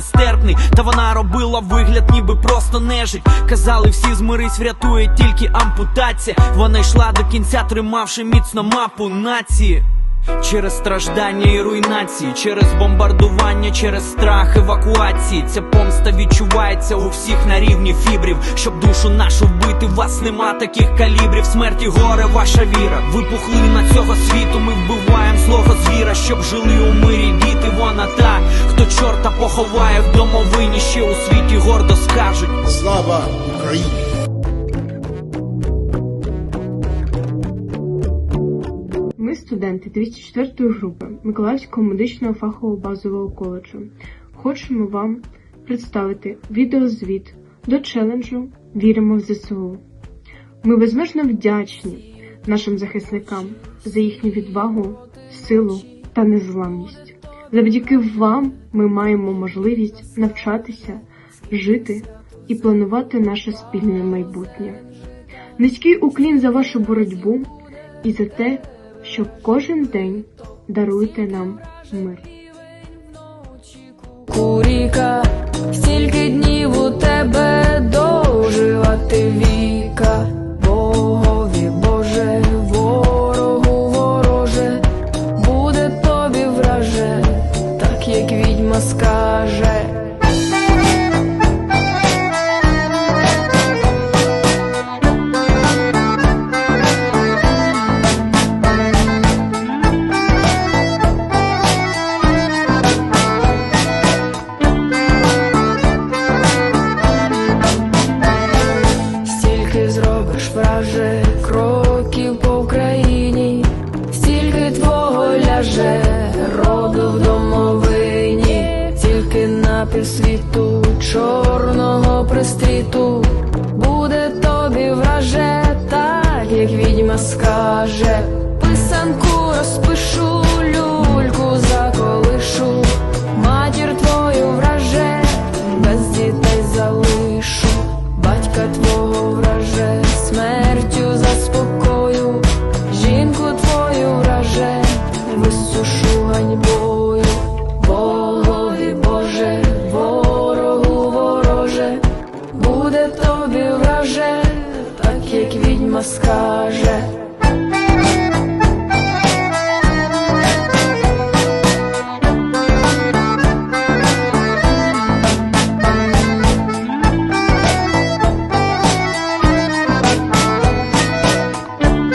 Нестерпний, та вона робила вигляд, ніби просто нежить. Казали, всі змирись, врятує тільки ампутація. Вона йшла до кінця, тримавши міцно мапу нації. Через страждання і руйнації, через бомбардування, через страх евакуації. Ця помста відчувається у всіх на рівні фібрів. Щоб душу нашу вбити, вас нема таких калібрів. Смерті горе, ваша віра. Випухли на цього світу. Ми вбиваємо злого звіра, щоб жили у мирі діти. Вона та, хто чорта поховає в домовині, ще у світі гордо скажуть. Слава Україні! Ми студенти 204 групи Миколаївського медичного фахового базового коледжу. Хочемо вам представити відеозвіт до челенджу Віримо в ЗСУ. Ми безмежно вдячні нашим захисникам за їхню відвагу, силу та незламність. Завдяки вам ми маємо можливість навчатися, жити і планувати наше спільне майбутнє. Низький уклін за вашу боротьбу і за те, що кожен день даруєте нам мир. На півсвіту чорного пристріту. Буде тобі враже, так як відьма скаже. Писанку розпишу, люльку заколишу, матір твою враже, без дітей залишу, батька твого враже, смертю заспокою, жінку твою враже, висушу ганьбою, Боже, буде тобі враже, так як відьма скаже.